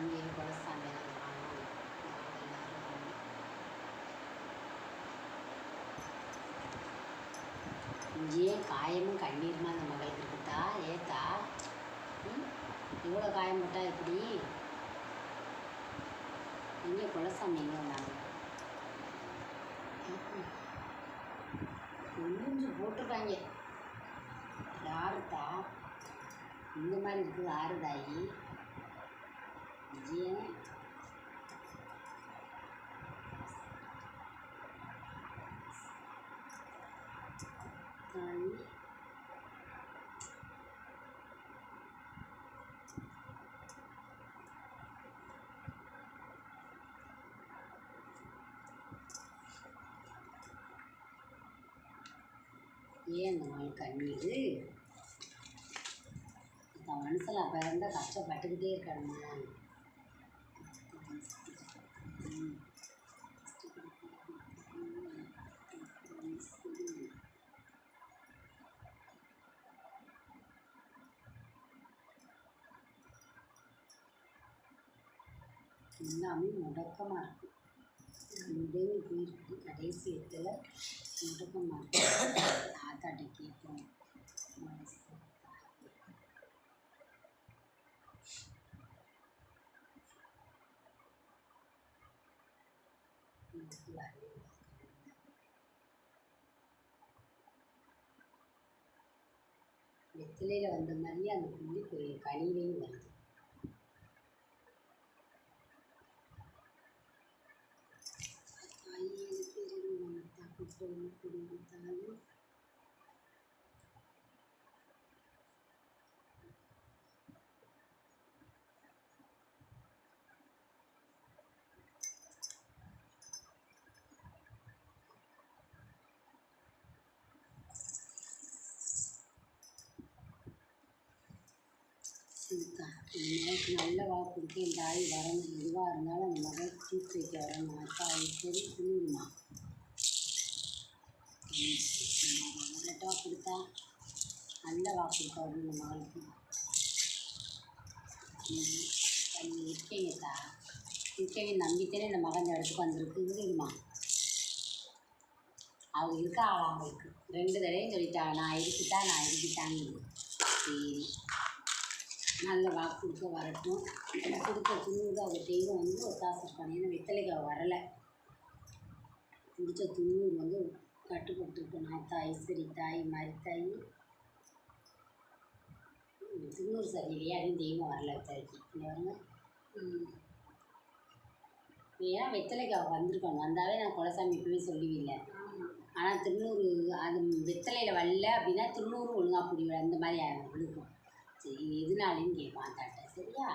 ನಮಗೇನು ಬಳಸ್ತಾನೆ ஏன் காயமும் கண்ணீருமா அந்த மகளுக்கு இருக்குதா ஏத்தா இவ்வளோ காயம் போட்டால் எப்படி இங்கே குலசாமி எங்கே வந்தாங்க கொஞ்சு போட்டுருக்காங்க யாருத்தா இந்த மாதிரி இருக்குது ஆறுதாயி ஏன் அந்த நாள் கண்ணீர் இந்த மனசில் அப்போ இருந்தால் கஷ்டப்பட்டுக்கிட்டே இருக்கணுமா? எல்லாமே முடக்கமாக இருக்கும் உடனே போயிருக்கு கடைசி இடத்துல முடக்கமாக மாட்டேன். தாத்தாட்ட கேட்போம். வெத்திலையில் வந்த மாதிரியே அந்த புள்ளி போய் கனியிலையும் வருது தாய் எனக்கு மனத்தா குற்றம் மகளுக்கு நல்ல வாக்கு கொடுத்து என் தாய் வரணும். எதுவாக இருந்தாலும் அந்த மகள் தீர்த்து வைக்க வரணும். அது சரி புரியுமா வரட்டா கொடுத்தா நல்ல வாக்கு கொடுத்தா நம்ம ஆளுக்கு மகளுக்கு நீ இருக்கீங்கத்தா இருக்கவே நம்பித்தானே இந்த மகன் இந்த இடத்துக்கு வந்திருக்கு இருக்குமா அவங்க இருக்கா ஆளா அவங்களுக்கு ரெண்டு தடவையும் சொல்லிட்டாங்க நான் இருக்கிட்டா நான் இருக்குட்டாங்க சரி நல்ல வாக்கு கொடுக்க வரட்டும் கொடுத்த துணிவுக்கு அவங்க தெய்வம் வந்து ஒத்தாசம் இருக்காங்க ஏன்னா வெத்தலைக்கு அவள் வரலை பிடிச்ச துணிவு வந்து கட்டுப்பட்டுருக்கு நான் தாய் சரி தாய் மாதிரி தாய். சரியில்லையே அப்படின்னு தெய்வம் வரல வருங்க ம். ஏன்னா வெத்தலைக்கு அவள் வந்திருக்கணும் வந்தாவே நான் குலசாமி இப்பவே சொல்லுவில்லை. ஆனால் திருநூறு அது வெத்தலையில் வரல அப்படின்னா திருநூறு ஒழுங்கா பிடிவில அந்த மாதிரி விழுக்கும் சரி எதுனாலேன்னு கேட்பான் தாட்ட சரியா?